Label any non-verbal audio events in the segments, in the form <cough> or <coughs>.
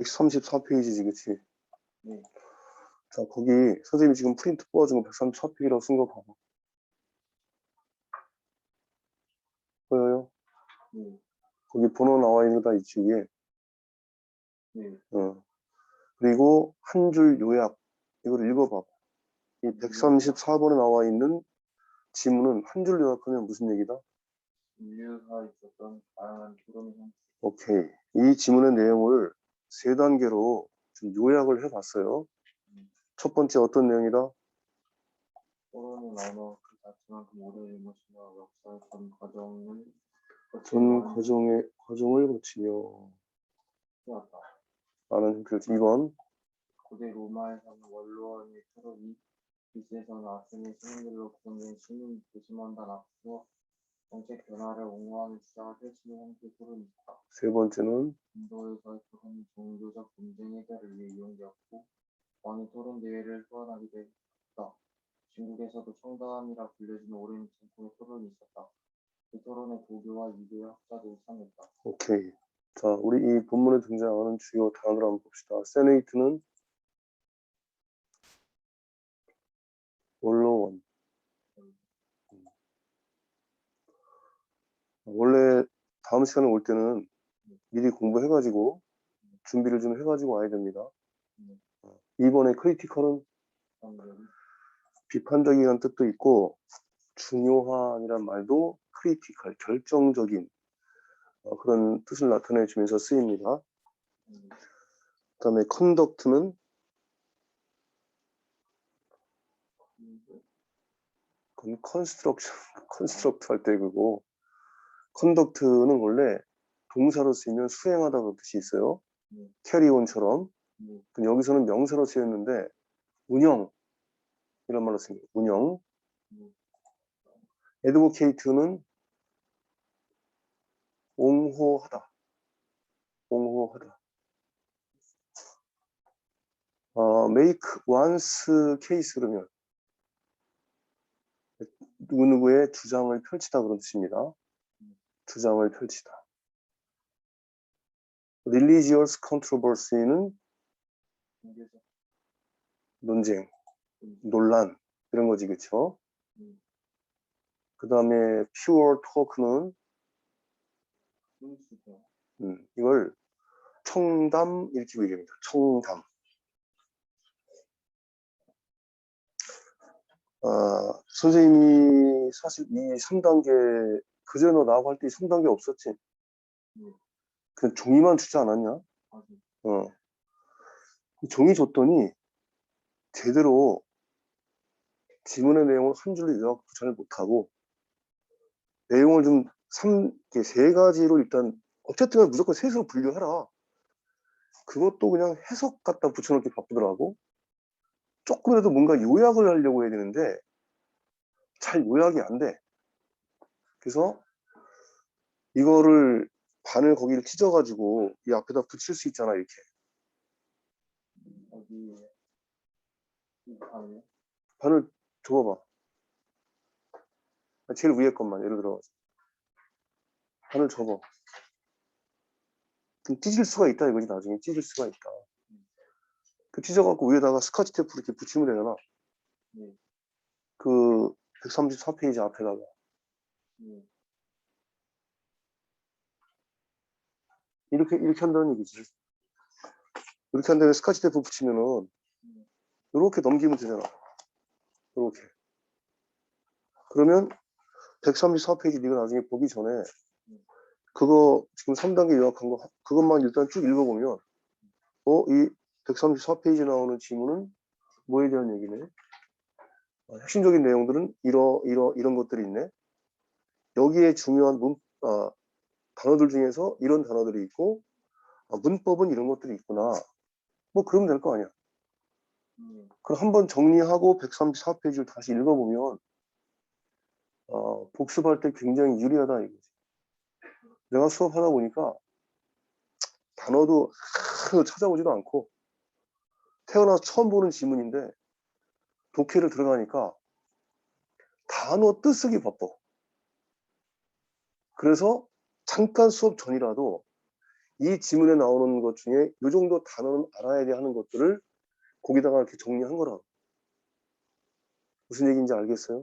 134페이지지, 그치? 네. 자, 거기 선생님이 지금 프린트 뽑아준 거 134페이지라고 쓴 거 봐봐. 보여요? 네. 거기 번호 나와 있는 거 다 있지, 위에. 네. 어. 그리고 한 줄 요약. 이걸 읽어봐. 이 134번에 나와 있는 지문은 한 줄 요약하면 무슨 얘기다? 인류가 있었던 다양한 형식. 오케이. 이 지문의 내용을 세 단계로 좀 요약을 해봤어요. 첫 번째 어떤 내용이다? 토론은 언어 그 자체만큼 오래된 것이며 역사의 전 과정을 전 과정의 과정을 거치며. 라는 형태를 2번 고대 로마에서는 원로원의 토론이 그리스에서는 아테네 시민들로 구성된 시민 도시먼단 앞서 정책 변화를 펼치는 형태의 토론이 있다. 세 번째는 인도에서의 토론이 종교적 분쟁 해결을 위해 이용되었고 왕이 토론 대회를 소환하기도 했다. 중국에서도 청담이라 불려지는 오랜 전통의 토론이 있었다. 이 토론에 고교와 유교의 학자들이 참여했다. 오케이. 자, 우리 이 본문에 등장하는 주요 단어를 한번 봅시다. 세네이트는 원로원. 원래 다음 시간에 올 때는 미리 공부해가지고 준비를 좀 해가지고 와야 됩니다. 음. 어, 이번에 크리티컬은 비판적이라는 뜻도 있고 중요한이란 말도 크리티컬, 결정적인 어, 그런 뜻을 나타내 주면서 쓰입니다. 음, 그다음에 컨덕트는 그 그건 컨스트럭션, 컨스트럭트 <laughs> 할 때 그거 컨덕트는 원래 동사로 쓰이면 수행하다 그런 뜻이 있어요. 음. 캐리온처럼 음, 근데 여기서는 명사로 쓰였는데 운영 이런 말로 쓰입니다. 운영. 음. 에드보케이트는 옹호하다. 옹호하다. 어, make one's case 그러면 누구누구의 주장을 펼치다 그런 뜻입니다. 주장을 펼치다. religious controversy는 논쟁, 음, 논란 이런 거지, 그쵸? 음. 그 다음에 pure talk는 음, 이걸 청담 이렇게 얘기합니다. 청담. 아, 선생님이 사실 이 3단계 그전에 너 나하고 할때 3단계 없었지? 네. 그냥 종이만 주지 않았냐? 어. 그 종이 줬더니 제대로 지문의 내용을 한 줄로 요약도 잘 못하고 내용을 좀 삼, 이렇게 세 가지로 일단 어쨌든 무조건 셋으로 분류해라. 그것도 그냥 해석 갖다 붙여놓기 바쁘더라고. 조금이라도 뭔가 요약을 하려고 해야 되는데 잘 요약이 안 돼. 그래서 이거를 바늘 거기를 찢어가지고 이 앞에다 붙일 수 있잖아 이렇게. 안에 바늘 줘봐봐. 제일 위에 것만 예를 들어 바늘 접어. 그럼 찢을 수가 있다 이거지 나중에 찢을 수가 있다. 그 찢어갖고 위에다가 스카치 테이프 이렇게 붙이면 되잖아. 네. 그 134페이지 앞에다가 네. 이렇게 이렇게 한다는 얘기지. 이렇게 한 다음에 스카치 테이프 붙이면은 이렇게 넘기면 되잖아. 이렇게. 그러면 134페이지 네가 나중에 보기 전에 그거 지금 3단계 요약한 거 그것만 일단 쭉 읽어보면 어 이 134페이지 나오는 지문은 뭐에 대한 얘기네? 어, 핵심적인 내용들은 이러 이러 이런 것들이 있네. 여기에 중요한 문 아, 단어들 중에서 이런 단어들이 있고 아, 문법은 이런 것들이 있구나. 뭐 그러면 될 거 아니야. 네. 그럼 한번 정리하고 134페이지를 다시 읽어보면 어, 복습할 때 굉장히 유리하다 이거지. 내가 수업하다 보니까 단어도 찾아보지도 않고 태어나서 처음 보는 지문인데 독해를 들어가니까 단어 뜻쓰기 바빠. 그래서 잠깐 수업 전이라도 이 지문에 나오는 것 중에 이 정도 단어는 알아야 돼 하는 것들을 거기다가 이렇게 정리한 거라고. 무슨 얘기인지 알겠어요?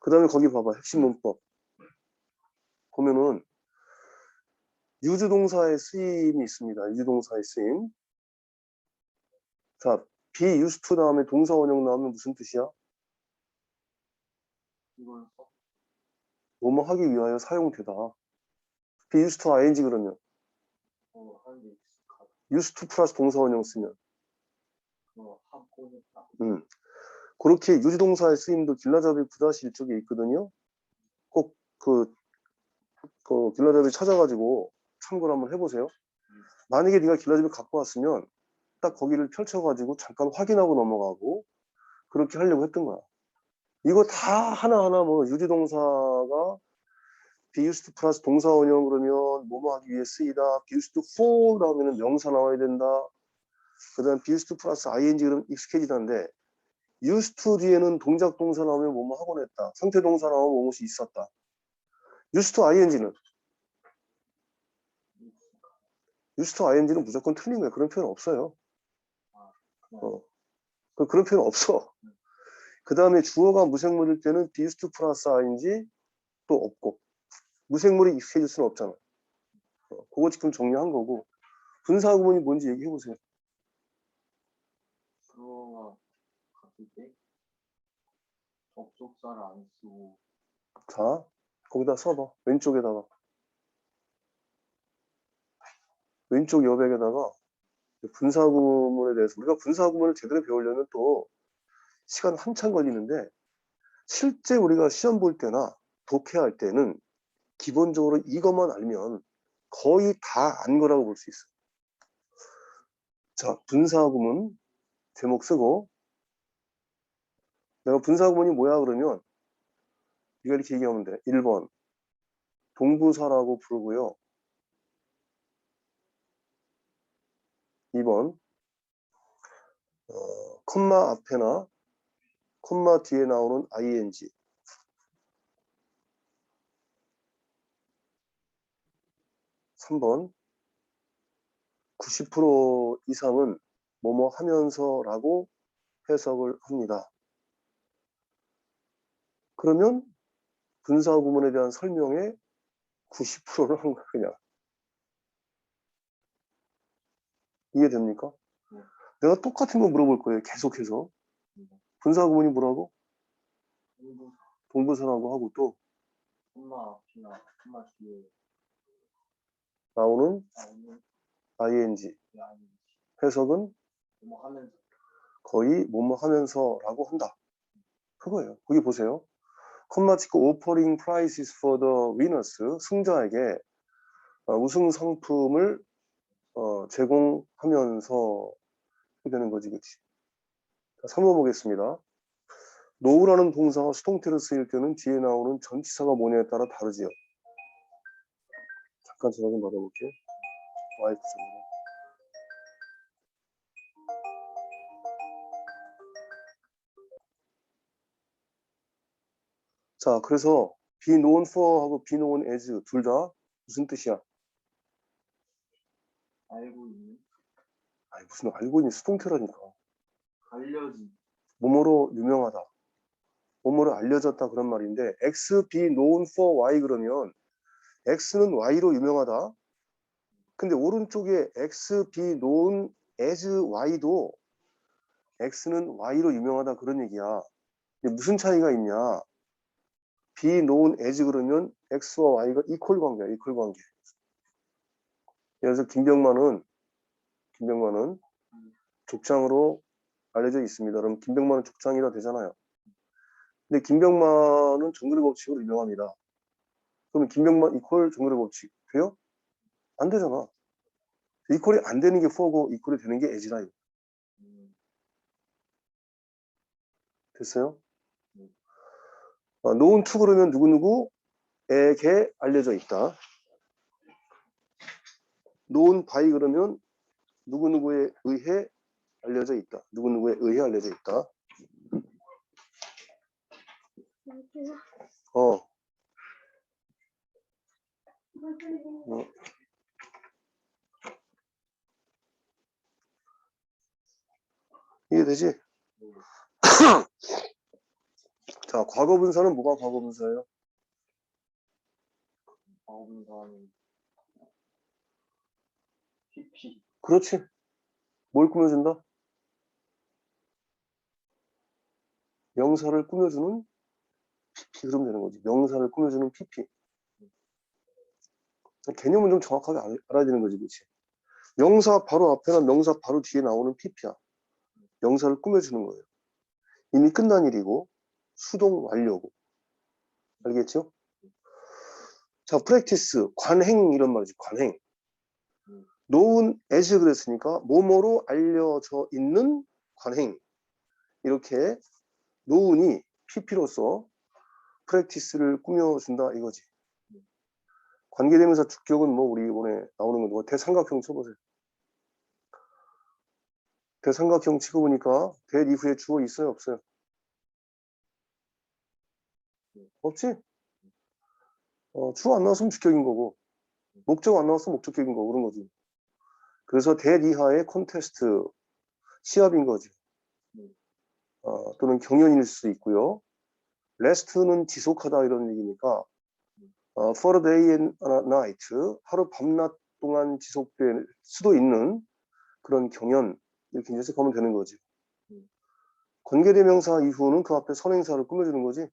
그 다음에 거기 봐봐. 핵심 문법. 보면은 유주동사의 쓰임이 있습니다. 유주동사의 쓰임. 자, be used to 다음에 동사 원형 나오면 무슨 뜻이야? 써 뭐뭐 하기 위하여 사용되다. be used to ing 그러면 어, used to 플러스 동사 원형 쓰면. 음. 그렇게 유주동사의 쓰임도 길라잡이 9-1쪽에 있거든요. 꼭 그, 그 길라잡이 찾아가지고 참고를 한번 해보세요. 만약에 네가 길라잡이 갖고 왔으면 딱 거기를 펼쳐가지고 잠깐 확인하고 넘어가고 그렇게 하려고 했던 거야. 이거 다 하나하나 뭐 유지동사가 be used to 플러스 동사 원형 그러면 뭐뭐 하기 위해 쓰이다. be used to for 나오면 명사 나와야 된다. 그 다음 be used to 플러스 ing 그러면 익숙해지다는데 used to 뒤에는 동작 동사 나오면 뭐뭐 하곤 했다. 상태 동사 나오면 뭐뭐이 있었다. used to ing는 used to ing는 무조건 틀린 거야. 그런 표현 없어요. 그냥 어. 그- 그런 표현 없어. 그 다음에 주어가 무생물일 때는 to 플러스 ing 또 없고 무생물이 익숙해질 수는 없잖아. 어, 그거 지금 정리한 거고 분사 구문이 뭔지 얘기해 보세요. 그거가 같을 때 접속사를 안 쓰고 자, 거기다 써봐. 왼쪽에다가. 왼쪽 여백에다가 분사 구문에 대해서 우리가 분사 구문을 제대로 배우려면 또 시간 한참 걸리는데 실제 우리가 시험 볼 때나 독해할 때는 기본적으로 이것만 알면 거의 다 안 거라고 볼 수 있어. 자, 분사 구문 제목 쓰고 내가 분사 구문이 뭐야 그러면 네가 이렇게 얘기하면 돼. 1번 동부사라고 부르고요. 2번 어, 콤마 앞에나 콤마 뒤에 나오는 ing 3번 90% 이상은 뭐뭐 하면서 라고 해석을 합니다. 그러면 분사 구문에 대한 설명에 90%를 한 거야, 그냥. 이해됩니까? 네. 내가 똑같은 거 물어볼 거예요, 계속해서. 구문이 뭐라고? 공부 동부사라고 하고 또 엄마 앞이나 엄마 뒤에 나오는 나오는 ing. 게 아닌지 해석은 뭐 하면서 거의 뭐뭐 하면서라고 한다. 그거예요. 거기 보세요. 콤마 찍고 offering prizes for the winners 승자에게 어, 우승 상품을 어, 제공하면서 되는 거지, 그치? 자, 3번 보겠습니다. 노우라는 동사가 수동태로 쓰일 때는 뒤에 나오는 전치사가 뭐냐에 따라 다르지요. 잠깐 전화 좀 받아볼게요. 와이프 전화. 자, 그래서 be known for 하고 be known as 둘 다 무슨 뜻이야? 알고 있는 아니, 무슨 알고 있는 수동태라니까. 알려진 뭐뭐로 유명하다. 뭐뭐로 알려졌다 그런 말인데 X be known for Y 그러면 X는 Y로 유명하다. 근데 오른쪽에 X be known as Y도 X는 Y로 유명하다 그런 얘기야. 무슨 차이가 있냐? be known as 그러면 X와 Y가 이퀄 관계야, 이퀄 관계. 그래서 김병만은 김병만은 족장으로 알려져 있습니다. 그럼 김병만은 족장이라 되잖아요. 근데 김병만은 정글의 법칙으로 유명합니다. 그러면 김병만 이퀄 정글의 법칙 돼요? 안 되잖아. 이퀄이 안 되는 게 for고 이퀄이 되는 게. 음, 됐어요? 네. 어, known to 그러면 누구누구에게 알려져 있다. known by 그러면 누구누구에 의해 알려져 있다. 누구누구에 의해 알려져 있다. 어. 어. 이해되지? <coughs> 자, 과거 분사는 뭐가 과거 분사예요? 과거 분사는 PP. 그렇지. 뭘 꾸며준다? 명사를 꾸며주는 PP 그러면 되는 거지. 명사를 꾸며주는 PP. 개념은 좀 정확하게 알- 알아야 되는 거지, 그렇지? 명사 바로 앞에나 명사 바로 뒤에 나오는 PP야. 명사를 꾸며주는 거예요. 이미 끝난 일이고 수동 완료고. 알겠죠? 자, 프랙티스, 관행 이런 말이지, 관행. known as 그랬으니까 뭐뭐로 알려져 있는 관행. 이렇게 known이 PP로서 프랙티스를 꾸며준다 이거지. 관계대명사 주격은 뭐 우리 이번에 나오는 거 대삼각형 쳐보세요. 대삼각형 치고 보니까 대 이후에 주어 있어요 없어요? 없지? 어, 주어 안 나왔으면 주격인 거고 목적 안 나왔으면 목적격인 거고 그런 거지. 그래서 대 이하의 콘테스트 시합인 거지. 어, 또는 경연일 수 있고요. 레스트는 지속하다 이런 얘기니까 어, for a day and a night 하루 밤낮 동안 지속될 수도 있는 그런 경연 이렇게 해석하면 되는 거지. 관계대명사 이후는 그 앞에 선행사를 꾸며주는 거지.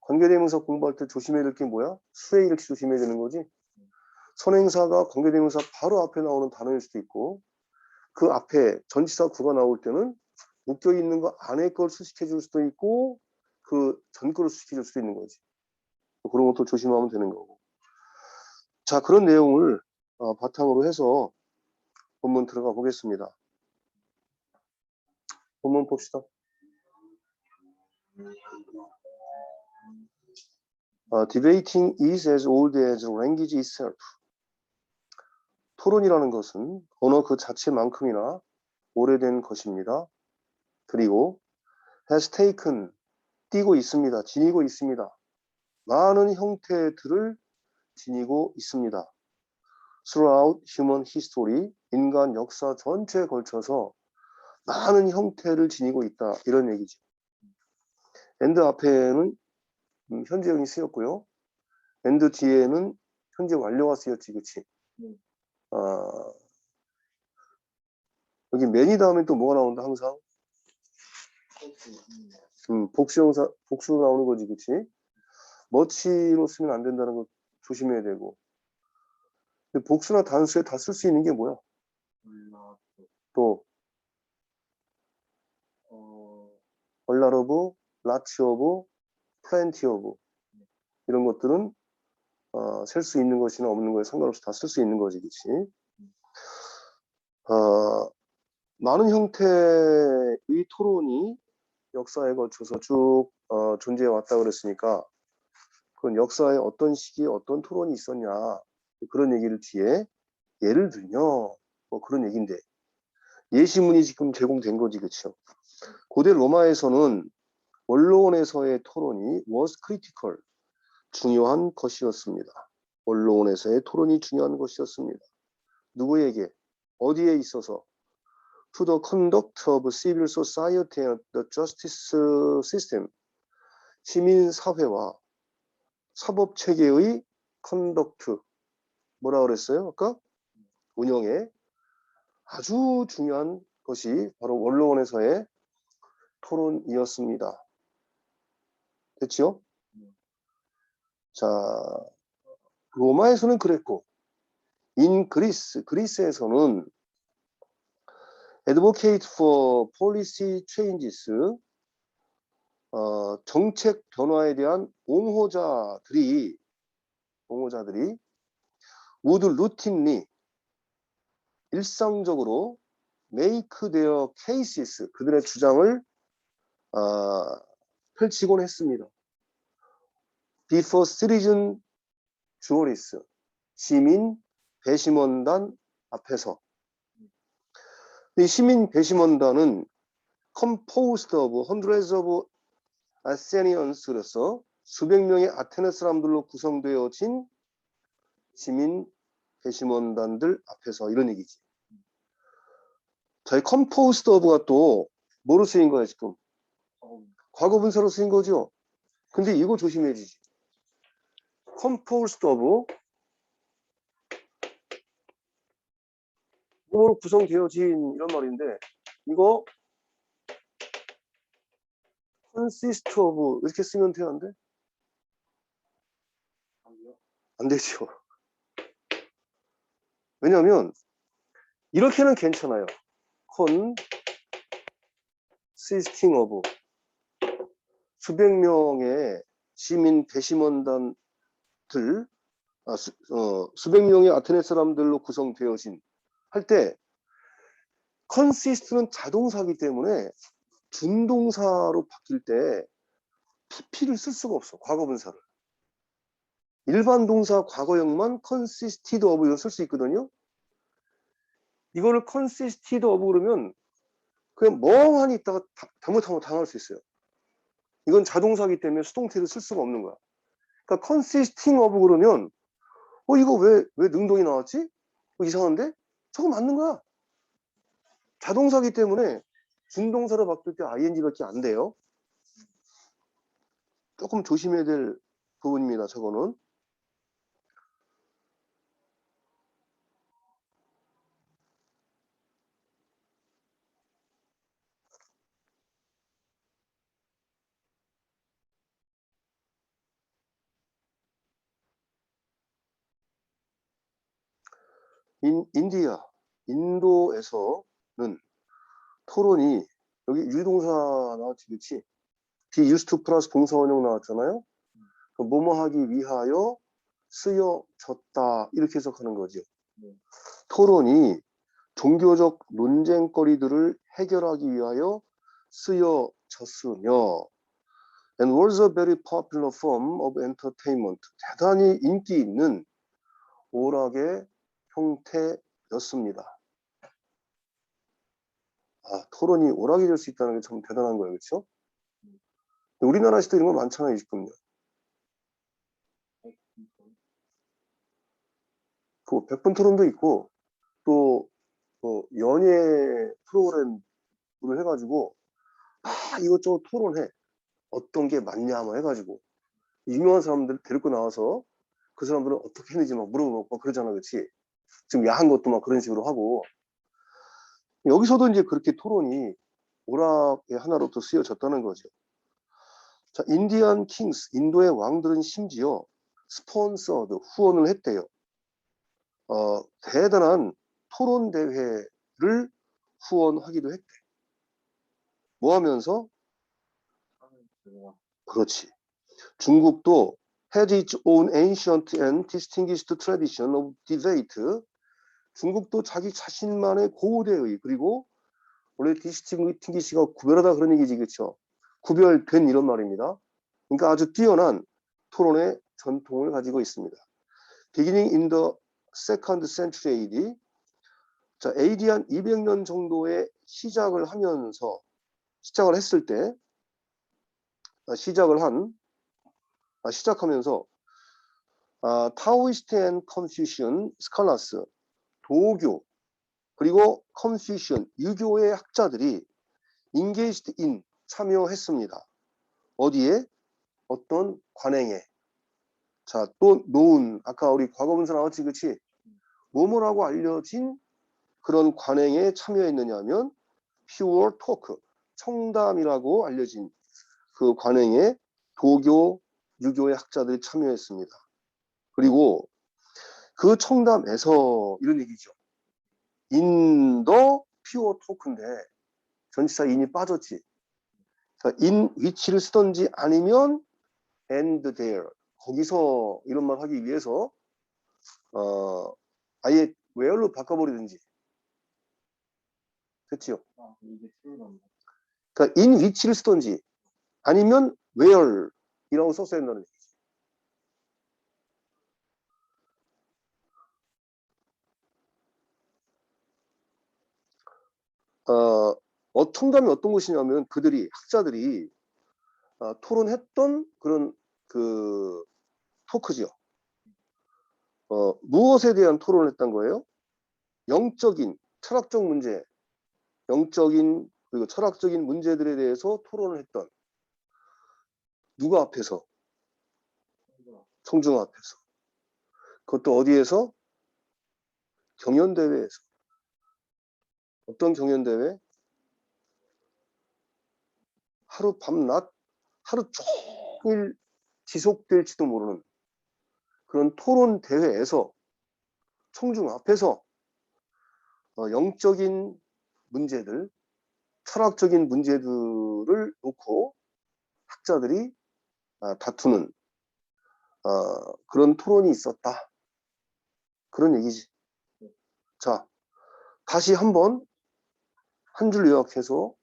관계대명사 공부할 때 조심해야 될 게 뭐야? 수에 이렇게 조심해야 되는 거지. 선행사가 관계대명사 바로 앞에 나오는 단어일 수도 있고 그 앞에 전치사 구가 나올 때는 묶여 있는 거 안에 걸 수식해 줄 수도 있고 그 전 거를 수식해 줄 수도 있는 거지. 그런 것도 조심하면 되는 거고. 자, 그런 내용을 어, 바탕으로 해서 본문 들어가 보겠습니다. 본문 봅시다. 어, debating is as old as language itself. 토론이라는 것은 언어 그 자체만큼이나 오래된 것입니다. 그리고 has taken 띄고 있습니다. 지니고 있습니다. 많은 형태들을 지니고 있습니다. Throughout human history, 인간 역사 전체에 걸쳐서 많은 형태를 지니고 있다. 이런 얘기죠. and 앞에는 음, 현재형이 쓰였고요. and 뒤에는 현재 완료가 쓰였지, 그치? 네. 아, 여기 many 다음에 또 뭐가 나온다, 항상? 음, 복수형사, 복수 나오는 거지, 그치? 머치로 쓰면 안 된다는 거 조심해야 되고. 근데 복수나 단수에 다 쓸 수 있는 게 뭐야? 또, 어 얼라 오브, 라치 오브, 플랜티 오브. 이런 것들은, 어, 셀 수 있는 것이나 없는 거에 상관없이 다 쓸 수 있는 거지, 그치? 어, 많은 형태의 토론이 역사에 걸쳐서 쭉 어, 존재해 왔다 그랬으니까 그건 역사에 어떤 시기에 어떤 토론이 있었냐 그런 얘기를 뒤에 예를 들면 뭐 그런 얘기인데 예시문이 지금 제공된 거지 그렇죠 고대 로마에서는 원로원에서의 토론이 was critical 중요한 것이었습니다. 원로원에서의 토론이 중요한 것이었습니다. 누구에게? 어디에 있어서 to the conduct of civil society and the justice system 시민 사회와 사법 체계의 컨덕트 뭐라 그랬어요? 아까 운영에 아주 중요한 것이 바로 원로원에서의 토론이었습니다. 됐죠? 자, 로마에서는 그랬고, 인 그리스, 그리스에서는 advocate for policy changes, 어, 정책 변화에 대한 옹호자들이, 옹호자들이 would routinely 일상적으로 make their cases, 그들의 주장을 어, 펼치곤 했습니다. before citizen juries, 시민 배심원단 앞에서 이 시민 배심원단은 composed of hundreds of Athenians로서 수백 명의 아테네 사람들로 구성되어진 시민 배심원단들 앞에서 이런 얘기지. 자, 이 composed of가 또 뭐로 쓰인 거야, 지금? 어, 과거 분사로 쓰인 거죠? 근데 이거 조심해야지. composed of 뭐로 구성되어진 이런 말인데 이거 consist of 이렇게 쓰면? 아니요. 안 되죠. 왜냐하면 이렇게는 괜찮아요. consisting of 수백 명의 시민 배심원단들 아, 수, 어, 수백 명의 아테네 사람들로 구성되어진 할 때 consist는 자동사기 때문에 준동사로 바뀔 때 pp를 쓸 수가 없어 과거분사를 일반 동사 과거형만 consisted of 이런 쓸수 있거든요. 이거를 consisted of 그러면 그냥 멍하니 있다가 다- 잘못하면 당할 수 있어요. 이건 자동사기 때문에 수동태를 쓸 수가 없는 거야. 그러니까 consisting of 그러면 어 이거 왜 왜 능동이 나왔지? 어, 이상한데? 저거 맞는 거야. 자동사기 때문에 준동사로 바뀔 때 ing밖에 안 돼요. 조금 조심해야 될 부분입니다. 저거는. 인, 인디아, 인도에서는 토론이 여기 유동사 나왔지, 그렇지? be used to 플러스 동사원형 나왔잖아요. 그 뭐뭐 하기 위하여 쓰여졌다 이렇게 해석하는 거죠. 네. 토론이 종교적 논쟁거리들을 해결하기 위하여 쓰여졌으며 and was a very popular form of entertainment 대단히 인기 있는 오락의 형태였습니다. 아, 토론이 오락이 될 수 있다는 게 참 대단한 거예요. 그렇죠? 우리나라에서도 이런 거 많잖아요. 지금요. 그 백분 토론도 있고 또 뭐 연예 프로그램을 해가지고 아 이것저것 토론해 어떤 게 맞냐 뭐 해가지고 유명한 사람들 데리고 나와서 그 사람들은 어떻게 했는지 막 물어보고 막 그러잖아 그렇지 지금 야한 것도 막 그런 식으로 하고 여기서도 이제 그렇게 토론이 오락의 하나로 또 쓰여졌다는 거죠 자 인디안 킹스 인도의 왕들은 심지어 스폰서드 후원을 했대요 어, 대단한 토론 대회를 후원하기도 했대. 뭐 하면서? 제가 그렇지. 중국도 had its own ancient and distinguished tradition of debate. 중국도 자기 자신만의 고대의 그리고 원래 디스팅기시가 구별하다 그런 얘기지 그렇죠? 구별된 이런 말입니다. 그러니까 아주 뛰어난 토론의 전통을 가지고 있습니다. Beginning in the second century AD, 자 AD 한 200년 정도에 시작을 하면서 시작을 했을 때 아, 시작을 한 아, 시작하면서 아, 타오이스트 앤 컨퓨션 스칼라스 도교 그리고 컨퓨션 유교의 학자들이 engaged in 참여했습니다. 어디에? 어떤 관행에. 자, 또 노은 아까 우리 과거분사 나왔지, 그렇지? 뭐뭐라고 알려진 그런 관행에 참여했느냐면 pure talk, 청담이라고 알려진 그 관행에 도교, 유교의 학자들이 참여했습니다. 그리고 그 청담에서 이런 얘기죠. 인도 pure talk인데 전치사 인이 빠졌지. 자, in which를 쓰던지 아니면 and there 거기서 이런 말 하기 위해서 어 아예 where로 바꿔버리든지 그렇죠? 아. 그러니까 in which를 쓰던지 아니면 where 이라고 썼어야 된다는 얘기죠. 어, 어, 청담이 어떤 것이냐면 그들이 학자들이 어, 토론했던 그런 그 토크죠. 어, 무엇에 대한 토론을 했던 거예요? 영적인 철학적 문제 영적인 그리고 철학적인 문제들에 대해서 토론을 했던 누가 앞에서? 청중 앞에서. 그것도 어디에서? 경연대회에서. 어떤 경연대회? 하루 밤낮 하루 종일 지속될지도 모르는 그런 토론 대회에서 청중 앞에서 어, 영적인 문제들, 철학적인 문제들을 놓고 학자들이 아, 다투는 어, 그런 토론이 있었다. 그런 얘기지. 자, 다시 한번 한 줄 요약해서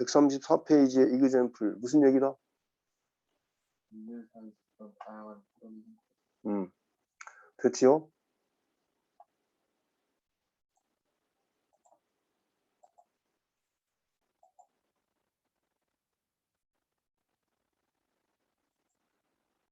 134페이지의 이그젠플 무슨 얘기다? 음, 됐지요?